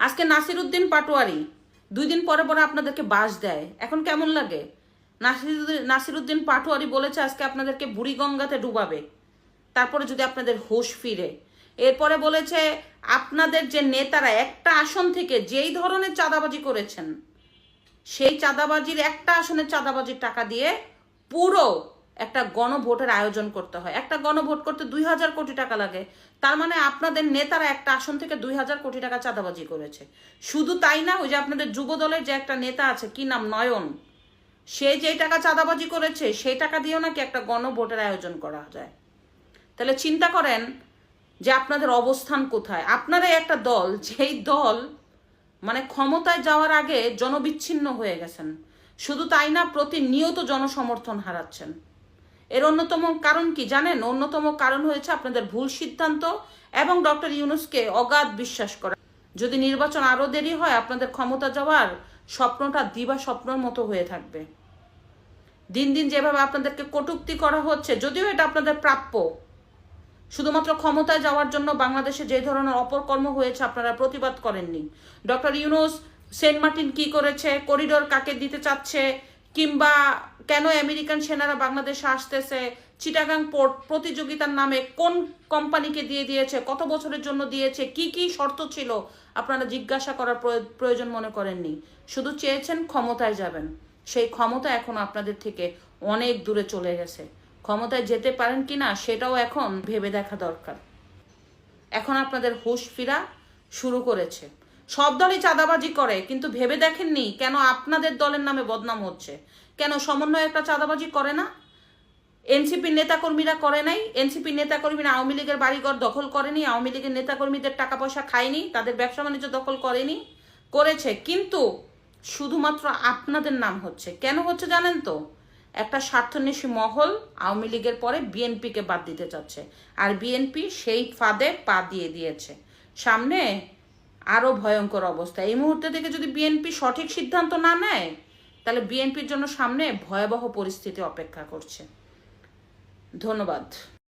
আজকে নাসিরুদ্দিন পাটোয়ারি, দুই দিন পরে পরে আপনাদেরকে বাস দেয়। এখন কেমন লাগে? নাসিরুদ্দিন নাসিরুদ্দিন পাটোয়ারি বলেছে আজকে আপনাদেরকে বুড়িগঙ্গাতে ডুবাবে। তারপরে যদি আপনাদের হোশ ফিরে। এরপরে বলেছে, আপনাদের যে নেতারা একটা আসন থেকে যেই ধরনের চাঁদাবাজি করেছেন, সেই চাঁদাবাজির একটা আসনের চাঁদাবাজির টাকা দিয়ে পুরো একটা গণভোটের আয়োজন করতে হয়। একটা গণভোট করতে দুই হাজার কোটি টাকা লাগে। তার মানে আপনাদের নেতারা একটা আসন থেকে দুই হাজার কোটি টাকা চাঁদাবাজি করেছে। শুধু তাই না, ওই যে আপনাদের যুব দলের যে একটা নেতা আছে, কি নাম? নয়ন। সে যেই টাকা চাঁদাবাজি করেছে, সেই টাকা দিয়েও নাকি একটা গণভোটের আয়োজন করা যায়। তাহলে চিন্তা করেন যে আপনাদের অবস্থান কোথায়। আপনারাই একটা দল, যেই দল মানে ক্ষমতায় যাওয়ার আগে জনবিচ্ছিন্ন হয়ে গেছেন। শুধু তাই না, প্রতিনিয়ত জনসমর্থন হারাচ্ছেন। এর অন্যতম কারণ কি জানেন? অন্যতম কারণ হয়েছে আপনাদের ভুল সিদ্ধান্ত এবং ডক্টর ইউনুসকে অগাধ বিশ্বাস করা। যদি নির্বাচন আরও দেরি হয়, আপনাদের ক্ষমতা যাওয়ার স্বপ্নটা দিবা স্বপ্নের মতো হয়ে থাকবে। দিন দিন যেভাবে আপনাদেরকে কটূক্তি করা হচ্ছে, যদিও এটা আপনাদের প্রাপ্য। শুধুমাত্র ক্ষমতায় যাওয়ার জন্য বাংলাদেশে যে ধরনের অপকর্ম হয়েছে আপনারা প্রতিবাদ করেননি। ডক্টর ইউনুস সেন্ট মার্টিন কি করেছে, করিডোর কাকে দিতে চাচ্ছে কিংবা কেন আমেরিকান সেনারা বাংলাদেশে আসতেছে? চিটাগাং পোর্ট প্রতিযোগিতার নামে কোন কোম্পানিকে দিয়ে দিয়েছে? কত বছরের জন্য দিয়েছে? কি কি শর্ত ছিল? আপনারা জিজ্ঞাসা করার প্রয়- প্রয়োজন মনে করেননি। শুধু চেয়েছেন ক্ষমতায় যাবেন। সেই ক্ষমতা এখন আপনাদের থেকে অনেক দূরে চলে গেছে। ক্ষমতায় যেতে পারেন কিনা সেটাও এখন ভেবে দেখা দরকার। এখন আপনাদের হুঁশ ফিরা শুরু করেছে। সব দলই চাঁদাবাজি করে, কিন্তু ভেবে দেখেননি কেন আপনাদের দলের নামে বদনাম হচ্ছে? কেন সমন্বয় একটা চাঁদাবাজি করে না? এনসিপির নেতাকর্মীরা করে নাই, এনসিপির নেতাকর্মীরা আওয়ামী লীগের বাড়িঘর দখল করেনি, আওয়ামী লীগের নেতাকর্মীদের টাকা পয়সা খায়নি, তাদের ব্যবসা বাণিজ্য দখল করেনি, করেছে। কিন্তু শুধুমাত্র আপনাদের নাম হচ্ছে। কেন হচ্ছে জানেন তো? একটা স্বার্থন্বেষী মহল আওয়ামী লীগের পরে বিএনপিকে বাদ দিতে চাচ্ছে। আর বিএনপি সেই ফাঁদে পা দিয়ে দিয়েছে। সামনে আরও ভয়ঙ্কর অবস্থা। এই মুহূর্তে থেকে যদি বিএনপি সঠিক সিদ্ধান্ত না নেয়, তাহলে বিএনপির জন্য সামনে ভয়াবহ পরিস্থিতি অপেক্ষা করছে। ধন্যবাদ।